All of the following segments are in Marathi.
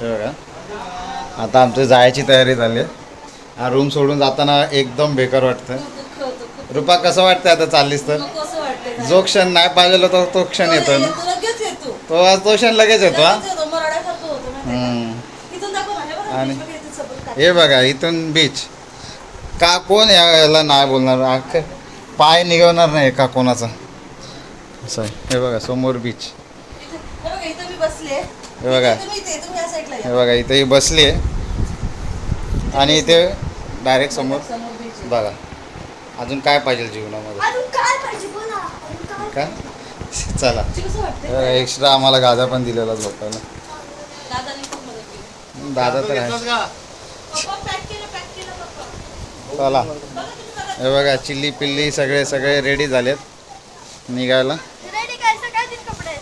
हे बघा आता आमची जायची तयारी झाली. आहे हा रूम सोडून जाताना एकदम बेकार वाटतं. रुपा कसं वाटतं आता चाललीस तर? जो क्षण नाही पाहिजे तो तो क्षण येतो ना. तो तो क्षण लगेच येतो हा? आणि-. हे बघा इथून बीच का कोण या- याला नाही बोलणार? पाय निघवणार नाही का कोणाचा? असं हे बघा समोर बीच बसले. हे बघा. हे बघा इथे ही बसली आहे. आणि इथे डायरेक्ट समोर. बघा. अजून काय पाहिजे जीवनामध्ये? अजून काय पाहिजे? बोला. अजून काय का? चला. एक्स्ट्रा आम्हाला गाजा पण दिलेला झोपायला दादाने खूप मदत केली. दादा तर आहे. चला. हे बघा चिल्ली पिल्ली सगळे सगळे रेडी झालेत. निघायला रेडी काय सकाळचीच कपडे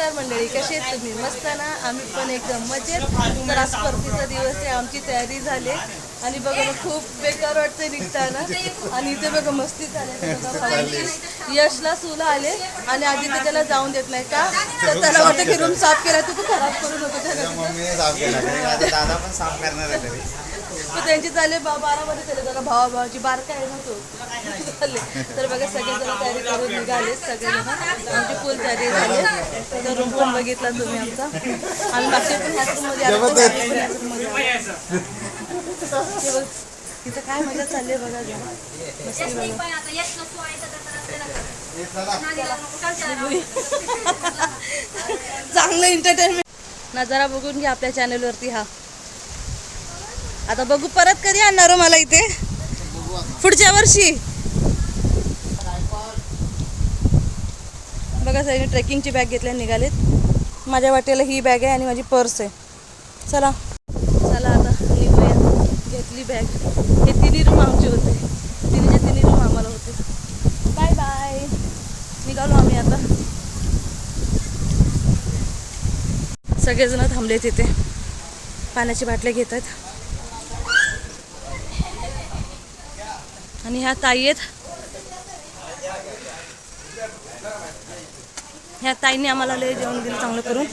नमस्कार मंडळी कशी आहेत तुम्ही? मस्त ना? आम्ही पण एकदम मजेत. तर आज परतीचा दिवस आहे आमची तयारी झाली आणि बघा ना खूप बेकार वाटते निघताना. आणि इथे बघा मस्ती झाली यशला सुला आले आणि आधी ते त्याला जाऊन देत नाही का? तर त्याला वाटतं की रूम साफ केला तू खराब करू नको त्याला तरी तर त्यांची चालले बा बारामध्ये चालले जरा भावा भावाची बारका आहे ना तो. चालले तर बघा सगळेजण तयारी करून निघाले. सगळेजण. आमची फुल तयारी झाली. तर रूम पण बघितला तुम्ही आमचा. आणि मागच्या पण. हे बघ, तिथं काय मजा चालली बघा चांगलं एंटरटेनमेंट नजारा बघून घ्या आपल्या चॅनलवरती हा. आता बघू परत कधी आणणार हो मला इथे? पुढच्या वर्षी. बघा सगळी ट्रेकिंगची बॅग घेतल्या निघालेत. माझ्या वाटेला ही बॅग आहे आणि माझी पर्स आहे. चला. चला आता निघूया. घेतली बॅग. हे तिन्ही रूम आमचे होते. तिन्हीचे तिन्ही रूम आम्हाला होते. बाय बाय निघालो आम्ही आता. सगळेजण थांबले तिथे पाण्याची बाटल्या घेत आणि ह्या ताई आहेत. ह्या ताईने आम्हाला लय जेवण दिलं चांगलं करून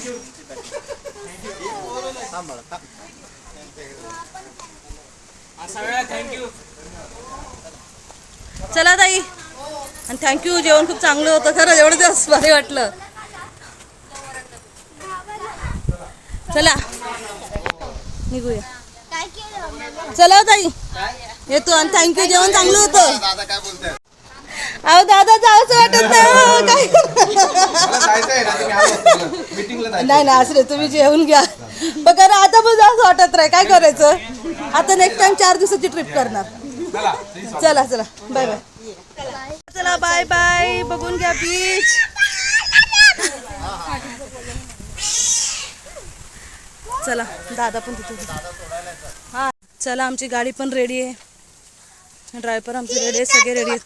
चला ताई. आणि थँक्यू जेवण खूप चांगलं होतं खरं एवढं दिवस भारी वाटलं. चला. निघूया. चला ताई. येतो आणि थँक्यू जेवण चांगलं होतं. दादा काय बोलताय? अहो दादा जावंच वाटत नाही. हो, काय? नाही नाही असं नाही, तुम्ही जेवून घ्या. कारण आता पण जावंच वाटत नाही. काय करायचं? आता नेक्स्ट टाइम चार दिवसाची ट्रिप करणार. चला चला बाय बाय चला बाय बाय बघून घ्या बीच चला दादा पण तिथे हा चला आमची गाडी पण रेडी आहे. ड्रायव्हर आमचे रेडी आहे सगळे रेडी आहेत.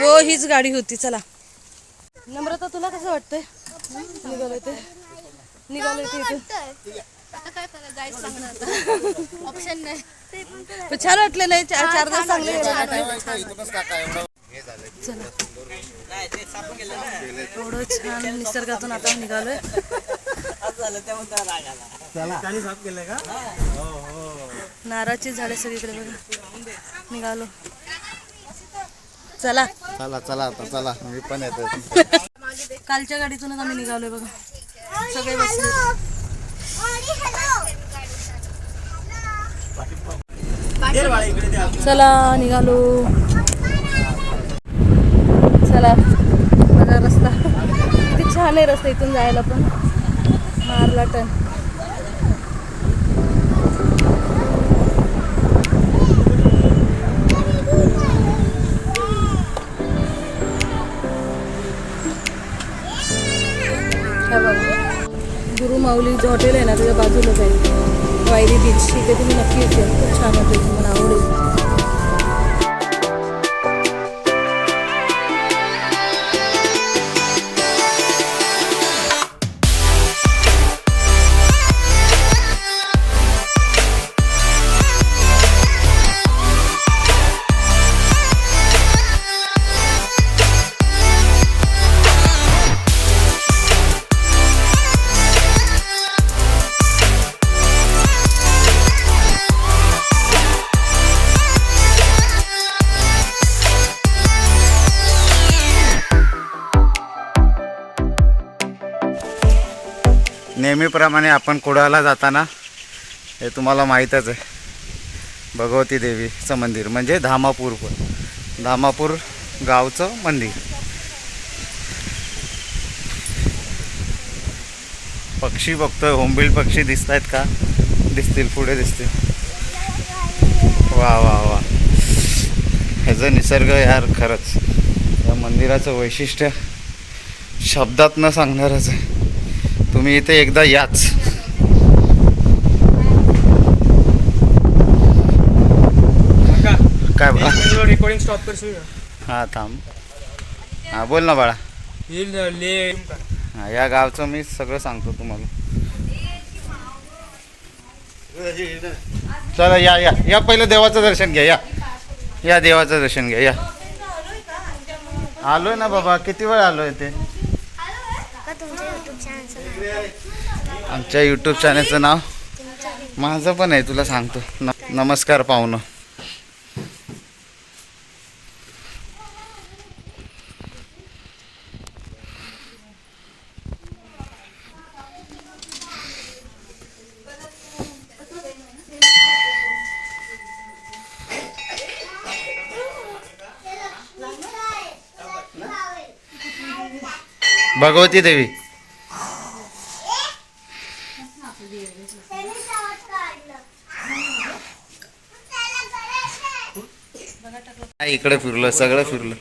हो हीच गाडी होती चला. नम्रता तुला कसं वाटतंय? निघालोय ते. निघालोय ते ऑप्शन नाही. पण छान वाटलं नाही? चार चार दिवस चांगले गेले. चला एवढं छान निसर्गातून आता निघालोय. नारळाची झाडे सगळीकडे बघा. निघालो. चला. चला चला आता चला. मी पण येतो कालच्या गाडीतूनच आम्ही निघालोय बघा. सगळे बसले. चला निघालो. चला. बघा रस्ता. किती छान आहे रस्ता इथून जायला पण. मारला टन. माऊली जे हॉटेल आहे ना त्याच्या बाजूलाच आहे. वायरी बीच तिथे तुम्ही नक्की येते खूप छान हॉटेल तुम्हाला आवडेल. नेहमीप्रमाणे आपण कुडाळला जाताना हे तुम्हाला माहीतच आहे भगवती देवीचं मंदिर म्हणजे धामापूर पण. धामापूर गावचं मंदिर. पक्षी बघतोय होंबिल पक्षी दिसत आहेत का? दिसतील पुढे दिसतील. वा वा वा. ह्याचं निसर्ग यार खरंच. या मंदिराचं वैशिष्ट्य शब्दात न सांगणारच आहे. तुम्ही इथे एकदा याच. काय रेकॉर्डिंग स्टॉप करशील हां थांब. हां बोल ना बाळा. येईल ले हां या गावचं मी सगळं सांगतो तुम्हाला. चला या या. या पहिलं देवाचं दर्शन घ्या या. या देवाचं दर्शन घ्या या. आलोय ना बाबा किती वेळ आलोय ते का तुमच्या युट्यूब चॅनलचं नाव आमच्या यूट्यूब चॅनलचं नाव माझं पण आहे तुला सांगतो. न नमस्कार पाहुणं. भगवती देवी. इकडे फिरलं सगळं फिरलं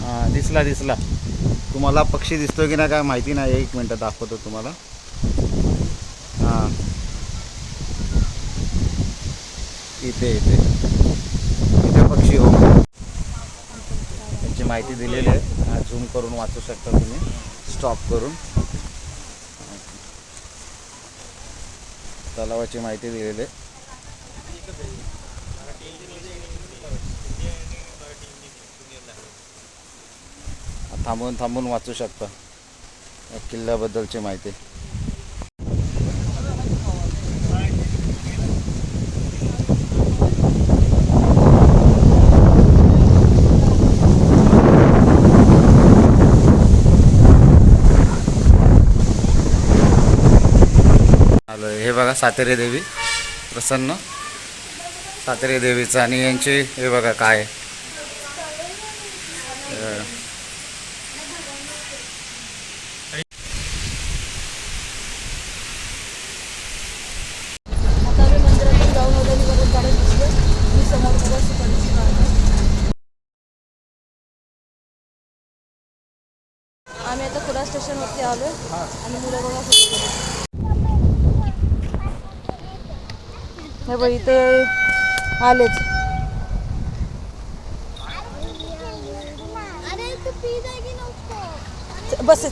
हां दिसला दिसला. तुम्हाला पक्षी दिसतोय की नाही काय माहिती नाही. एक मिनटं दाखवतो तुम्हाला. हां. इथे इथे. इथे पक्षी हो. त्याची माहिती दिलेली आहे. झूम करून वाचू शकता तुम्ही. स्टॉप करून. तलावाची माहिती दिलेली आहे. थांबून थांबून वाचू शकता. या किल्ल्याबद्दलची माहिती. हे बघा सातेरे देवी. प्रसन्न. सातेरे देवीचं आणि यांची हे बघा काय आहे. अं, आता आम्ही मंदिरातून जाऊन वगैरे परत गाडीत बसलो मी समोर बघा सुपारीची झाडं. आम्ही आता कुडा स्टेशनवरती आलोय आणि मुलं बघा कुठे गेली. हे आलेच. तू नको. बस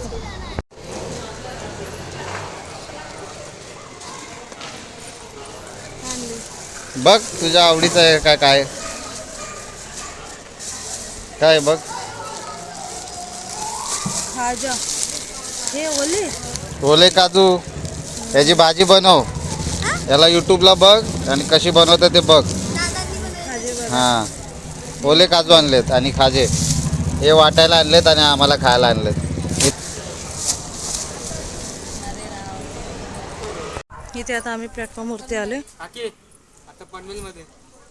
बघ तुझ्या आवडीचं आहे काय? काय काय बघ? हे ओले? ओले काजू. याची भाजी बनव. याला यूट्यूबला बघ आणि कशी बनवतात ते बघ. हां. ओले काजू आणलेत आणि खाजे. हे वाटायला आणलेत आणि आम्हाला खायला आणलेत. इथे आता आम्ही प्लॅटफॉर्मवरती मध्ये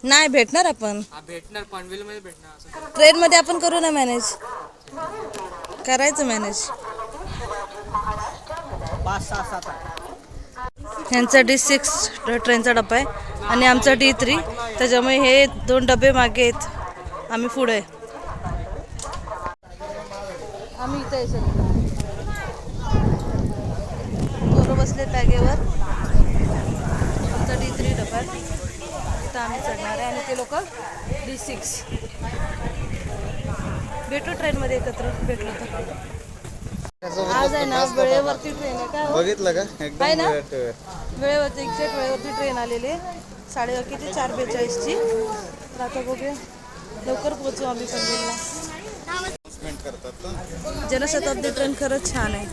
नाही भेटणार आपण. भेटणार पनवेल मध्ये आपण करू ना मॅनेज करायचं मॅनेज पाच सहा सात ह्यांचा डी सिक्स ट्रेनचा डबा आहे आणि आमचा डी थ्री. त्याच्यामुळे हे दोन डबे मागे आहेत. आम्ही पुढे. आम्ही इथे सगळे. पोरं बसले बॅगेवर आमचा डी थ्री डबा तिथं आम्ही चढणार आहे आणि ते लोक डी सिक्स. भेटू ट्रेनमध्ये एकत्र. भेटलो तर. आज आहे ना वेळेवरती ट्रेन आहे काय हो? बघितलं का? आहे ना? वेळेवरती एक्झॅक्ट वेळेवरती ट्रेन आलेली. आहे साडे किती चार बेचाळीसची. तर आता बघूया लवकर पोचू आम्ही पनवेलला जनशताब्दी ट्रेन खरंच छान आहे.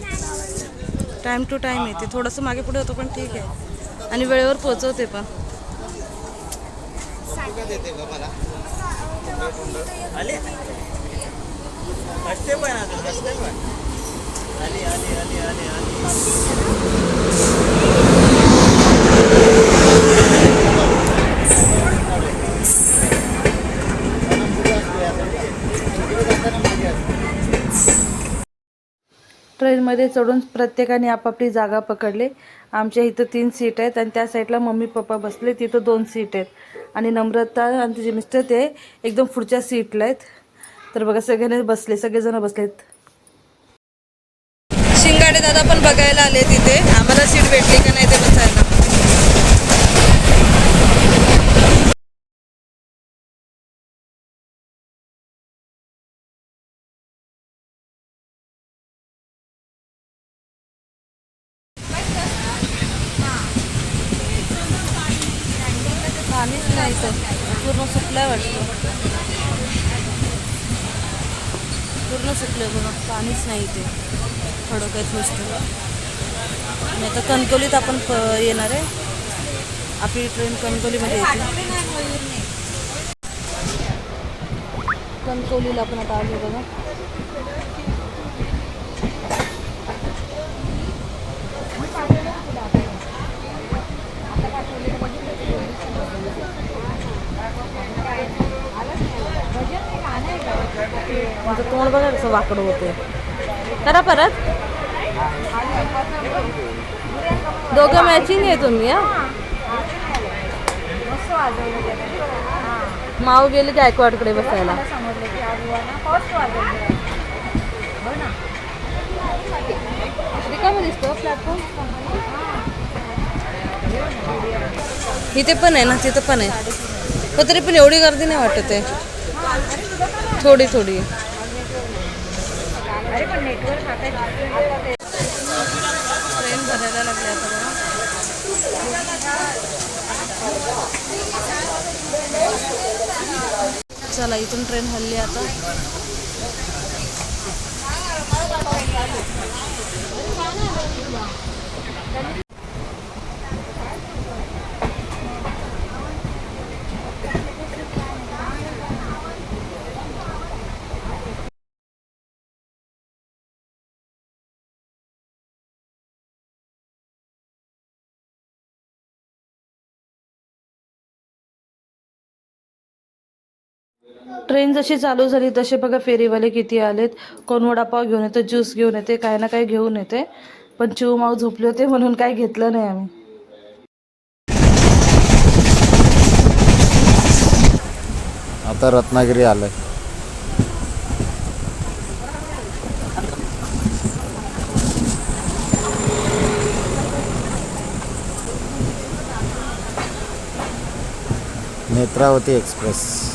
टाईम टू टाईम येते. थोडंसं मागे पुढे होतं पण ठीक आहे. आणि वेळेवर पोचवते पण. ट्रेनमध्ये चढून प्रत्येकाने आपापली जागा पकडली. आमच्या इथं तीन सीट आहेत आणि त्या साईडला मम्मी पप्पा बसले. तिथं दोन सीट आहेत. आणि नम्रता आणि तिचे मिस्टर ते एकदम पुढच्या सीटला आहेत. तर बघा सगळ्यांनी बसले सगळेजण बसलेत. शिंगाडे दादा पण बघायला आले तिथे. आम्हाला सीट भेटली का नाही ते बसायला पाणीच नाही तर पूर्ण सुकलाय वाटतं पूर्ण सुकलं म्हणून पाणीच नाही ते थोडं काही नुसतं आणि आता कणकवलीत आपण प येणार आहे. आपली ट्रेन कणकवलीमध्ये येते. कणकवलीला आपण आता आलो बघा. म्हणजे माझं तोंड बघा कसं वाकडं होते करा परत. दोघं मॅचिंग आहे तुम्ही माऊ गेली गायकवाडकडे बसायला. दिसतो हो प्लॅटफॉर्म इथे पण आहे ना तिथं पण आहे. पण तरी पण एवढी गर्दी नाही वाटत आहे. थोडी थोडी. ट्रेन भरायला लागली आता बघा चला इथून ट्रेन हल्ली आता. ट्रेन जशी चालू झाली तसे बघा फेरीवाले किती आलेत. कोण वडापाव घेऊन येते ज्यूस घेऊन येते काही ना काही घेऊन येते. पण चिव माऊ झोपले होते म्हणून काही घेतलं नाही आम्ही. आता रत्नागिरी आलंय. नेत्रावती एक्सप्रेस.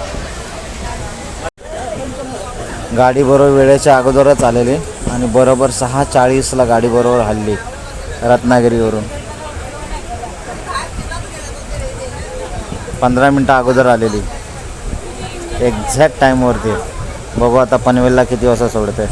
गाडी बरोबर वेळेच्या अगोदरच आलेली आणि बरोबर सहा चाळीसला गाडी बरोबर हल्ली रत्नागिरीवरून. पंधरा मिनटं अगोदर आलेली. एक्झॅक्ट टाईमवरती बघू आता पनवेलला किती वाजता सोडते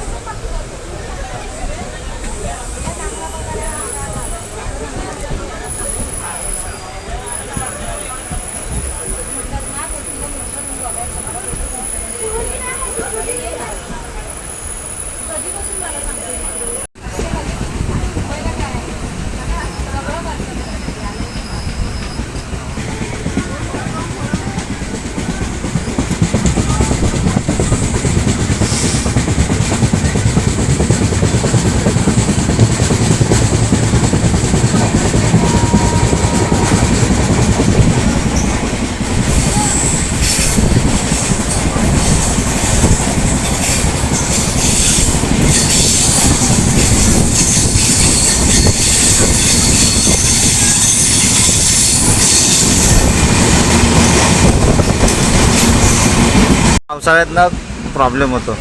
पावसाळ्यात ना प्रॉब्लेम होतो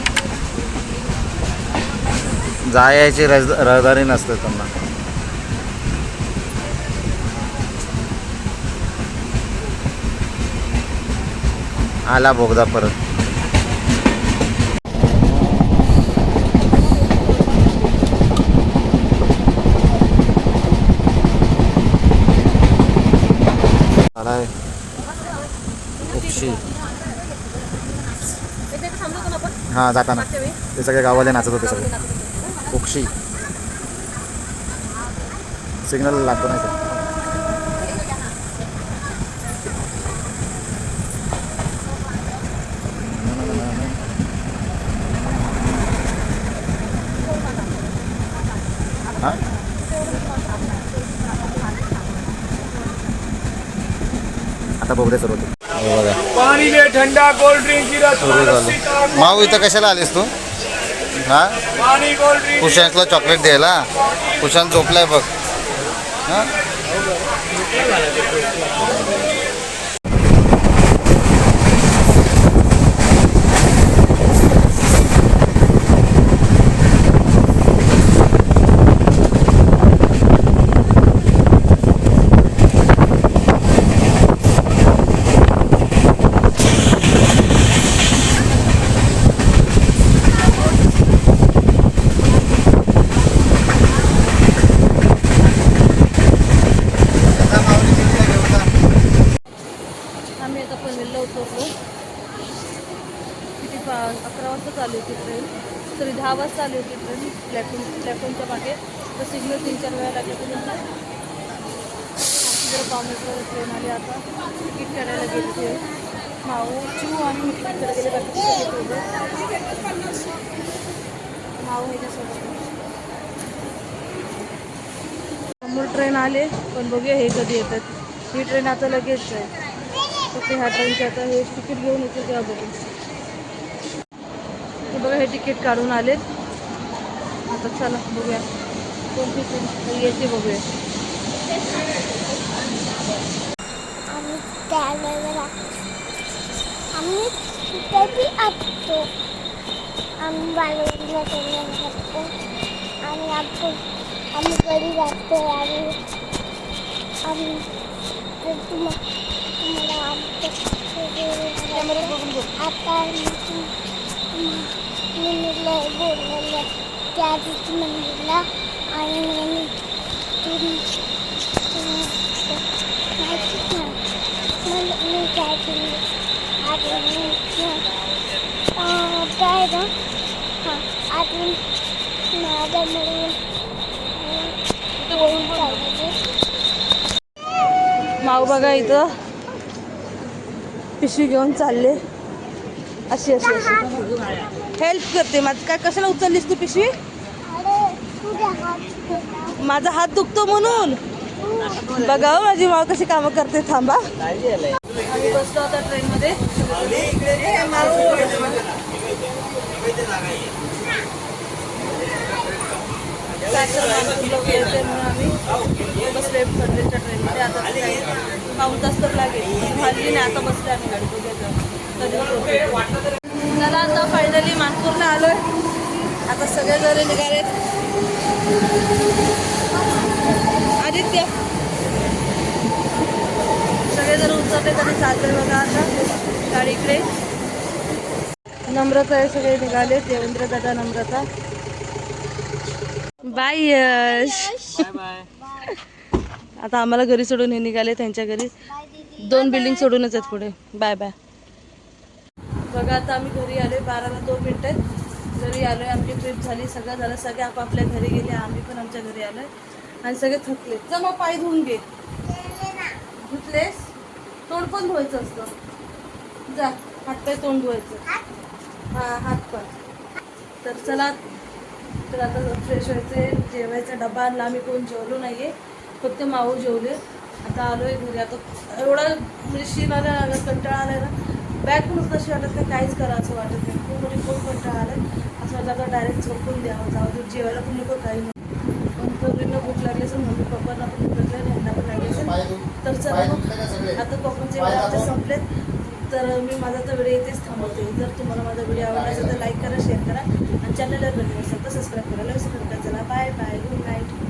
जायची रज रहदारी नसते त्यांना. आला बोगदा परत. हां जाताना. ते सगळे गावाले नाचत होते सगळे. उक्षी. सिग्नल लागतो नाही सर हां? आता बघूया सर्व ठंडा कोल्ड ड्रिंक की सुरू झालं. माऊ इथं कशाला आलीस तू? हा? पाणी कोल्ड ड्रिंक कुशांतला चॉकलेट द्यायला? कुशांत झोपलाय बघ. हा आम्ही आता पनवेलला उतरलो किती पा अकरा वाजता चालू होती ट्रेन तरी दहा वाजता चालू होती ट्रेन प्लॅटफॉर्म प्लॅटफॉर्मच्या मागे तर सिग्नल तीन चार वेळा लागले तरी जर पावण्याचं ट्रेन आली आता तिकीट करायला गेली ते माऊ चिऊ आणि मी तिकीट करायला गेले बाकी माऊ ह्याच्यासोबत समोर ट्रेन आले पण बघूया हे कधी येतात. ही ट्रेन आता लगेच आहे फक्त ह्या ट्रेनचे आता हे तिकीट घेऊन येते तेव्हा बघू. बघा हे तिकीट काढून आलेत आता चला बघूया. कोणती ट्रेन येते बघूया. त्यावेळेला आम्ही कुठेही असतो आम्ही बालवडीला करून करतो आणि आपण आम्ही घरी जातो आणि आम्ही तुम्हाला तुम्हाला आमचं आता मी तुम- बोललेलं त्या दिवशी मंदिरला आणि तुम्ही माहितीच नाही मला मी काय केलं आता मी काय ना हां अजून माझ्या मिळून बोलून चालले माऊ बघा इथं. पिशवी घेऊन चालले. अशी अशी अशी. हेल्प करते. माझं काय कशाला उचललीस तू पिशवी? माझा हात दुखतो म्हणून. बघा हो, माझी माऊ कशी कामं करते. थांबा. आम्ही बसलो आता ट्रेनमध्ये काय तर नागपूरला यायचंय म्हणून आम्ही बसले पनवेलच्या ट्रेनमध्ये आता पाऊस तास तर लागेल हल्ली नाही आता बसले आम्ही गाडी बघायचं कधी होतं. चला आता फायनली नागपूरला आलोय. आता सगळे जण निघाले आदित्य. सगळेजण उतरले तरी चालते बघा आता. गाडीकडे नम्रता आहे सगळे निघाले देवेंद्र दादा नम्रता. बाय यश. बाय आता आम्हाला घरी सोडून हे निघाले त्यांच्या घरी. दोन बिल्डिंग सोडूनच आहेत पुढे. Bye bye. बघा आता आम्ही घरी आले बाराला दोन मिनिटं घरी आलोय आमची ट्रिप झाली. सगळं झालं सगळे आपापल्या घरी गेले. आम्ही पण आमच्या घरी आलोय. आणि सगळे थकले. जमा पाय धुवून घे. धुतलेस? तोंड पण धुवायचं असतं. जा हातपाय तोंड धुवायचं. हा हात पण तर चला तर आता फ्रेश व्हायचे जेवायचा डबा आणला आम्ही कोण जेवलो नाहीये. फक्त माऊ जेवले. आता आलोय घरी. आता एवढा म्हणजे शीन आला आला कंटाळा आलाय ना. बॅग पण तशी वाटत नाही काहीच करायचं वाटत नाही. खूप म्हणजे खूप कंटाळा आला असं वाटतं आता डायरेक्ट झोपून द्यावं जावं तर जेवायला पण नको काही नाही पण भूक लागली असेल मम्मी पप्पांना पण भूक लागली आणि यांना पण लागली असेल. तर चला मग. आता पप्पांचे जेवायला आता संपलेत. तर मी माझा तर व्हिडिओ इथेच थांबवते. जर तुम्हाला माझा व्हिडिओ आवडला असेल तर लाईक करा शेअर करा आणि चॅनलवर बनवू असेल तर सबस्क्राईब करायला विसरू नका चला बाय बाय गुड नाईट